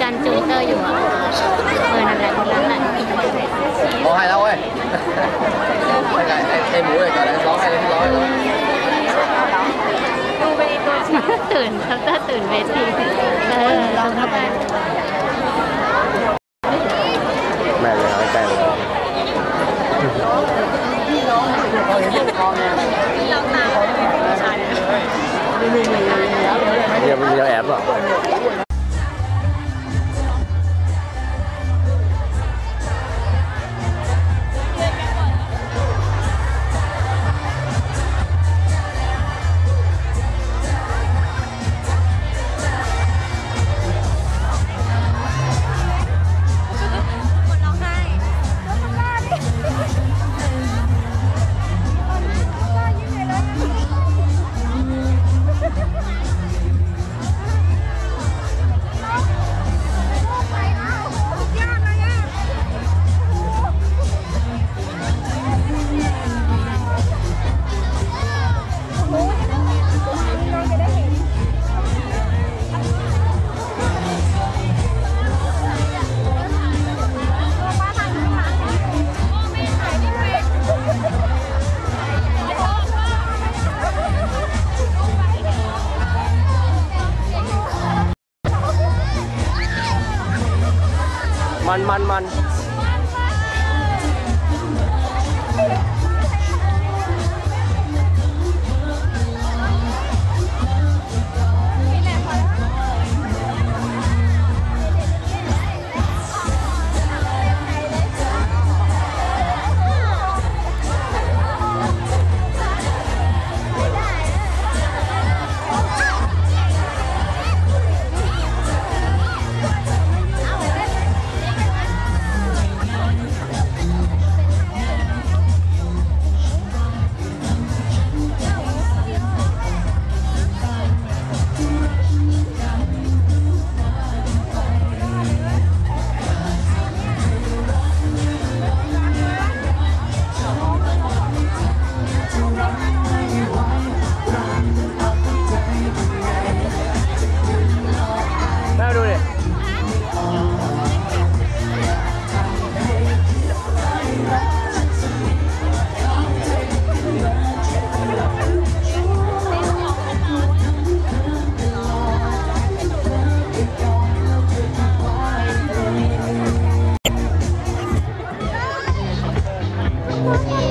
จันจูเตอร์อยู่อะเออนั่นแหละนั่นแหละร้องไห้แล้วเว้ยไอ้ไก่ไอ้ไอ้หมูไอ้ไก่ร้องไห้เลยร้องไห้เลยดูไปตัวตื่นทับตาตื่นเวทีเออลองเข้าไปแม่เลยเอาใกล้เลยเราตามเดี๋ยวมันจะแอบหรอ Mann, Mann, Mann. Thank.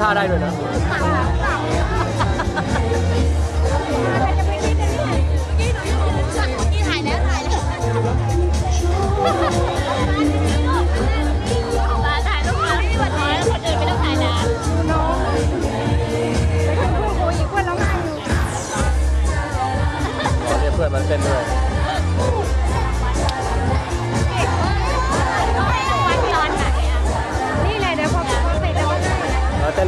ท่าได้ด้วยนะ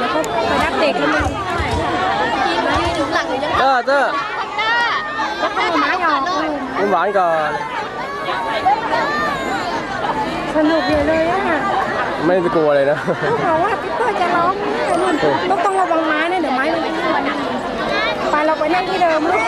แล้วก็ไปรับเด็กแล้วมันเออเจ้าแล้วก็เอาไม้ออกยิ้มหวานก่อนสนุกใหญ่เลยอะไม่กลัวเลยนะลูกบอกว่าพี่เตอร์จะร้องนู่นต้องต้องระวังไม้นะเดี๋ยวไม้มันไปเราไปนั่งที่เดิมลูก